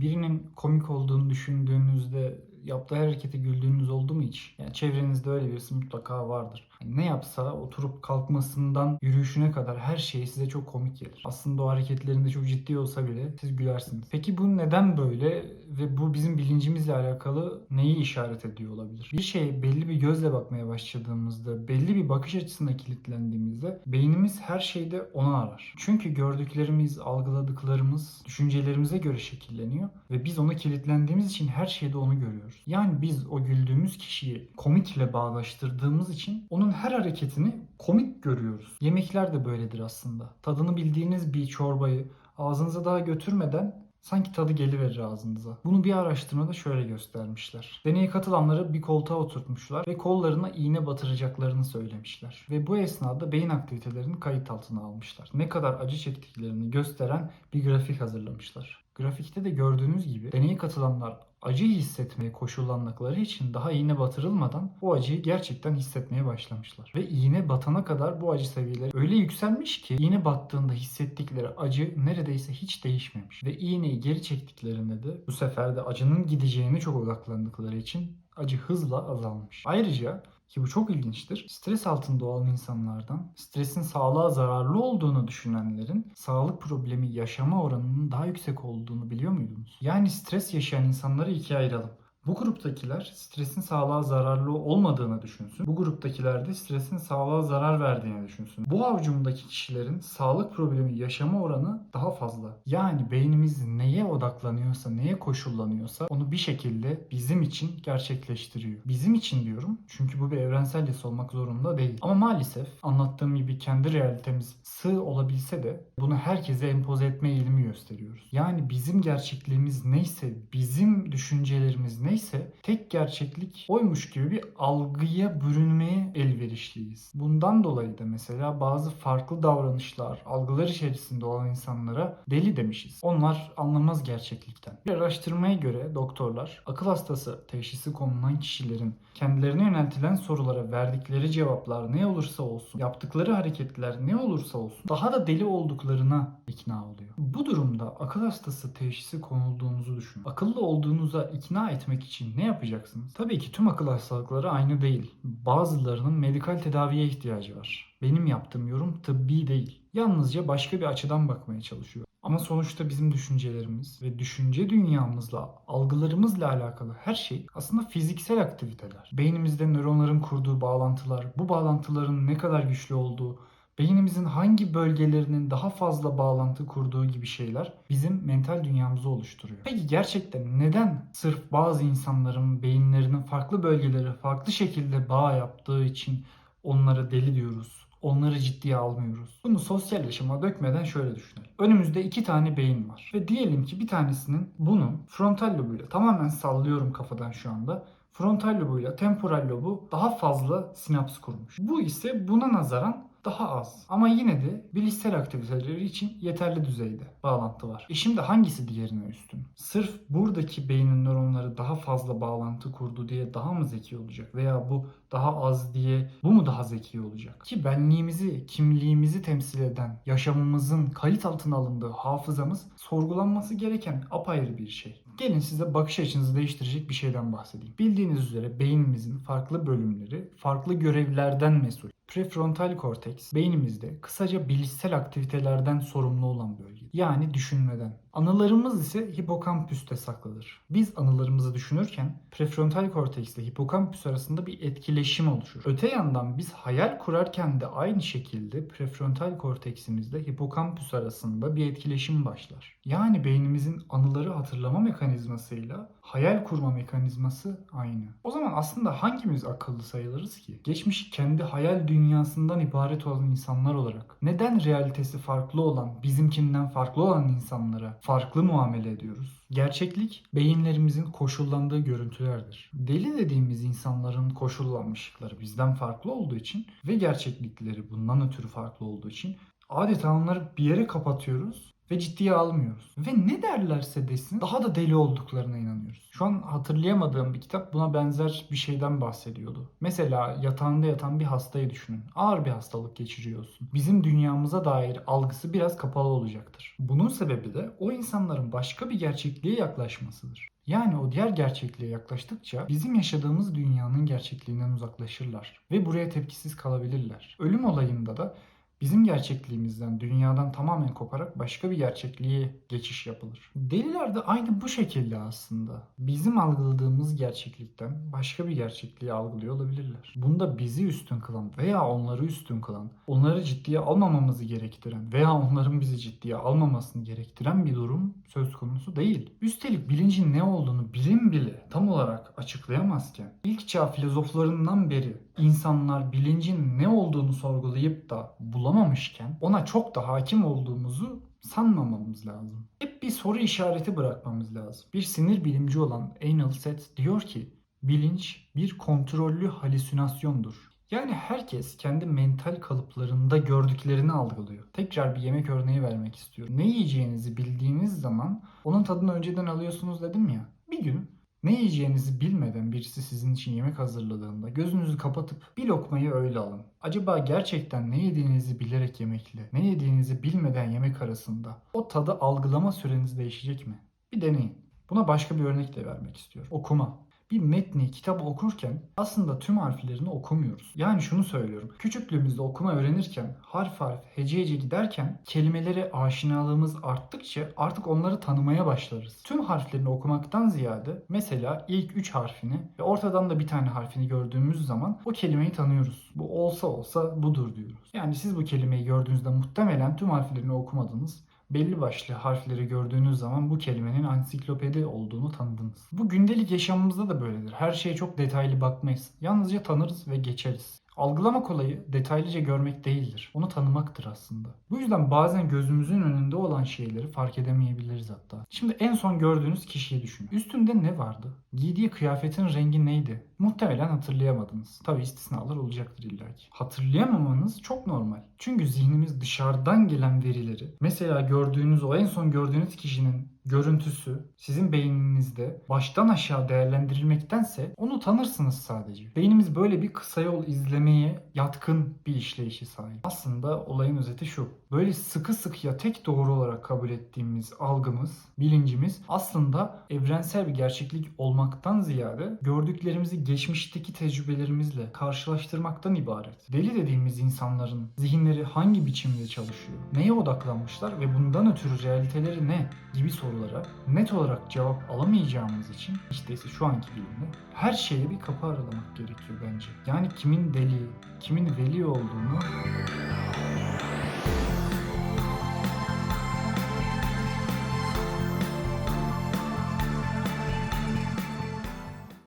birinin komik olduğunu düşündüğünüzde yaptığı her harekete güldüğünüz oldu mu hiç? Yani çevrenizde öyle birisi mutlaka vardır. Yani ne yapsa oturup kalkmasından yürüyüşüne kadar her şey size çok komik gelir. Aslında o hareketlerinde çok ciddi olsa bile siz gülersiniz. Peki bu neden böyle ve bu bizim bilincimizle alakalı neyi işaret ediyor olabilir? Bir şeye belli bir gözle bakmaya başladığımızda, belli bir bakış açısına kilitlendiğimizde beynimiz her şeyde onu arar. Çünkü gördüklerimiz, algıladıklarımız düşüncelerimize göre şekilleniyor ve biz ona kilitlendiğimiz için her şeyde onu görüyoruz. Yani biz o güldüğümüz kişiyi komikle bağdaştırdığımız için onun her hareketini komik görüyoruz. Yemekler de böyledir aslında. Tadını bildiğiniz bir çorbayı ağzınıza daha götürmeden Sanki tadı geliverir ağzınıza. Bunu bir araştırmada şöyle göstermişler. Deneye katılanları bir koltuğa oturtmuşlar ve kollarına iğne batıracaklarını söylemişler. Ve bu esnada beyin aktivitelerini kayıt altına almışlar. Ne kadar acı çektiklerini gösteren bir grafik hazırlamışlar. Grafikte de gördüğünüz gibi deneye katılanlar acı hissetmeye koşullandıkları için daha iğne batırılmadan o acıyı gerçekten hissetmeye başlamışlar. Ve iğne batana kadar bu acı seviyeleri öyle yükselmiş ki iğne battığında hissettikleri acı neredeyse hiç değişmemiş. Ve iğneyi geri çektiklerinde de bu sefer de acının gideceğine çok odaklandıkları için acı hızla azalmış. Ayrıca ki bu çok ilginçtir. Stres altında olan insanlardan stresin sağlığa zararlı olduğunu düşünenlerin sağlık problemi yaşama oranının daha yüksek olduğunu biliyor muydunuz? Yani stres yaşayan insanları ikiye ayıralım. Bu gruptakiler stresin sağlığa zararlı olmadığını düşünsün. Bu gruptakiler de stresin sağlığa zarar verdiğini düşünsün. Bu avcumdaki kişilerin sağlık problemi yaşama oranı daha fazla. Yani beynimiz neye odaklanıyorsa, neye koşullanıyorsa onu bir şekilde bizim için gerçekleştiriyor. Bizim için diyorum çünkü bu bir evrensel yasa olmak zorunda değil. Ama maalesef anlattığım gibi kendi realitemiz sığ olabilse de bunu herkese empoze etme eğilimi gösteriyoruz. Yani bizim gerçekliğimiz neyse, bizim düşüncelerimiz neyse tek gerçeklik oymuş gibi bir algıya bürünmeye elverişliyiz. Bundan dolayı da mesela bazı farklı davranışlar, algılar içerisinde olan insanlara deli demişiz. Onlar anlamaz gerçeklikten. Bir araştırmaya göre doktorlar akıl hastası teşhisi konulan kişilerin kendilerine yöneltilen sorulara verdikleri cevaplar ne olursa olsun, yaptıkları hareketler ne olursa olsun daha da deli olduklarına ikna oluyor. Bu durumda akıl hastası teşhisi konulduğunuzu düşünün. Akıllı olduğunuza ikna etmek için ne yapacaksınız? Tabii ki tüm akıl hastalıkları aynı değil. Bazılarının medikal tedaviye ihtiyacı var. Benim yaptığım yorum tıbbi değil. Yalnızca başka bir açıdan bakmaya çalışıyor. Ama sonuçta bizim düşüncelerimiz ve düşünce dünyamızla, algılarımızla alakalı her şey aslında fiziksel aktiviteler. Beynimizde nöronların kurduğu bağlantılar, bu bağlantıların ne kadar güçlü olduğu, beynimizin hangi bölgelerinin daha fazla bağlantı kurduğu gibi şeyler bizim mental dünyamızı oluşturuyor. Peki gerçekten neden sırf bazı insanların beyinlerinin farklı bölgeleri farklı şekilde bağ yaptığı için onlara deli diyoruz? Onları ciddiye almıyoruz. Bunu sosyal yaşama dökmeden şöyle düşünelim. Önümüzde iki tane beyin var. Ve diyelim ki bir tanesinin bunun frontal lobuyla tamamen sallıyorum kafadan şu anda. Frontal lobuyla temporal lobu daha fazla sinaps kurmuş. Bu ise buna nazaran daha az. Ama yine de bilişsel aktiviteleri için yeterli düzeyde bağlantı var. E şimdi hangisi diğerine üstün? Sırf buradaki beynin nöronları daha fazla bağlantı kurdu diye daha mı zeki olacak? Veya bu daha az diye bu mu daha zeki olacak? Ki benliğimizi, kimliğimizi temsil eden, yaşamımızın kayıt altına alındığı hafızamız sorgulanması gereken apayrı bir şey. Gelin size bakış açınızı değiştirecek bir şeyden bahsedeyim. Bildiğiniz üzere beynimizin farklı bölümleri farklı görevlerden mesul. Prefrontal korteks beynimizde kısaca bilişsel aktivitelerden sorumlu olan bölge. Yani düşünmeden. Anılarımız ise hipokampüste saklıdır. Biz anılarımızı düşünürken prefrontal korteks ile hipokampüs arasında bir etkileşim oluşur. Öte yandan biz hayal kurarken de aynı şekilde prefrontal korteksimizle hipokampüs arasında bir etkileşim başlar. Yani beynimizin anıları hatırlama mekanizmasıyla hayal kurma mekanizması aynı. O zaman aslında hangimiz akıllı sayılırız ki? Geçmiş kendi hayal dünyasından ibaret olan insanlar olarak neden realitesi farklı olan, bizimkinden farklı olan insanlara farklı muamele ediyoruz? Gerçeklik beyinlerimizin koşullandığı görüntülerdir. Deli dediğimiz insanların koşullanmışlıkları bizden farklı olduğu için ve gerçeklikleri bundan ötürü farklı olduğu için adeta onları bir yere kapatıyoruz ve ciddiye almıyoruz. Ve ne derlerse desin daha da deli olduklarına inanıyoruz. Şu an hatırlayamadığım bir kitap buna benzer bir şeyden bahsediyordu. Mesela yatağında yatan bir hastayı düşünün. Ağır bir hastalık geçiriyorsun. Bizim dünyamıza dair algısı biraz kapalı olacaktır. Bunun sebebi de o insanların başka bir gerçekliğe yaklaşmasıdır. Yani o diğer gerçekliğe yaklaştıkça bizim yaşadığımız dünyanın gerçekliğinden uzaklaşırlar ve buraya tepkisiz kalabilirler. Ölüm olayında da bizim gerçekliğimizden, dünyadan tamamen koparak başka bir gerçekliğe geçiş yapılır. Deliler de aynı bu şekilde aslında. Bizim algıladığımız gerçeklikten başka bir gerçekliği algılıyor olabilirler. Bunda bizi üstün kılan veya onları üstün kılan, onları ciddiye almamamızı gerektiren veya onların bizi ciddiye almamasını gerektiren bir durum söz konusu değil. Üstelik bilincin ne olduğunu bilim bile tam olarak açıklayamazken ilk çağ filozoflarından beri insanlar bilincin ne olduğunu sorgulayıp da bulamamışken ona çok da hakim olduğumuzu sanmamamız lazım. Hep bir soru işareti bırakmamız lazım. Bir sinir bilimci olan Einel Seth diyor ki bilinç bir kontrollü halüsinasyondur. Yani herkes kendi mental kalıplarında gördüklerini algılıyor. Tekrar bir yemek örneği vermek istiyorum. Ne yiyeceğinizi bildiğiniz zaman onun tadını önceden alıyorsunuz dedim ya. Bir gün ne yiyeceğinizi bilmeden birisi sizin için yemek hazırladığında gözünüzü kapatıp bir lokmayı öyle alın. Acaba gerçekten ne yediğinizi bilerek yemekle ne yediğinizi bilmeden yemek arasında o tadı algılama süreniz değişecek mi? Bir deneyin. Buna başka bir örnek de vermek istiyorum. Okuma bir metni, kitabı okurken aslında tüm harflerini okumuyoruz. Yani şunu söylüyorum. Küçüklüğümüzde okuma öğrenirken, harf harf, hece hece giderken kelimelere aşinalığımız arttıkça artık onları tanımaya başlarız. Tüm harflerini okumaktan ziyade mesela ilk 3 harfini ve ortadan da bir tane harfini gördüğümüz zaman o kelimeyi tanıyoruz. Bu olsa olsa budur diyoruz. Yani siz bu kelimeyi gördüğünüzde muhtemelen tüm harflerini okumadınız belli başlı harfleri gördüğünüz zaman bu kelimenin ansiklopedi olduğunu tanıdınız. Bu gündelik yaşamımızda da böyledir. Her şeye çok detaylı bakmayız. Yalnızca tanırız ve geçeriz. Algılamak olayı detaylıca görmek değildir. Onu tanımaktır aslında. Bu yüzden bazen gözümüzün önünde olan şeyleri fark edemeyebiliriz hatta. Şimdi en son gördüğünüz kişiyi düşünün. Üstünde ne vardı? Giydiği kıyafetin rengi neydi? Muhtemelen hatırlayamadınız. Tabi istisnalar olacaktır illaki. Hatırlayamamanız çok normal. Çünkü zihnimiz dışarıdan gelen verileri, mesela gördüğünüz o en son gördüğünüz kişinin görüntüsü sizin beyninizde baştan aşağı değerlendirilmektense onu tanırsınız sadece. Beynimiz böyle bir kısa yol izlemeye yatkın bir işleyişi sahip. Aslında olayın özeti şu. Böyle sıkı sıkıya tek doğru olarak kabul ettiğimiz algımız, bilincimiz aslında evrensel bir gerçeklik olmaktan ziyade gördüklerimizi geçmişteki tecrübelerimizle karşılaştırmaktan ibaret. Deli dediğimiz insanların zihinleri hangi biçimde çalışıyor? Neye odaklanmışlar ve bundan ötürü realiteleri ne gibi sorulara net olarak cevap alamayacağımız için işte ise şu anki bilimde her şeye bir kapı aralamak gerekiyor bence. Yani kimin deli, kimin veli olduğunu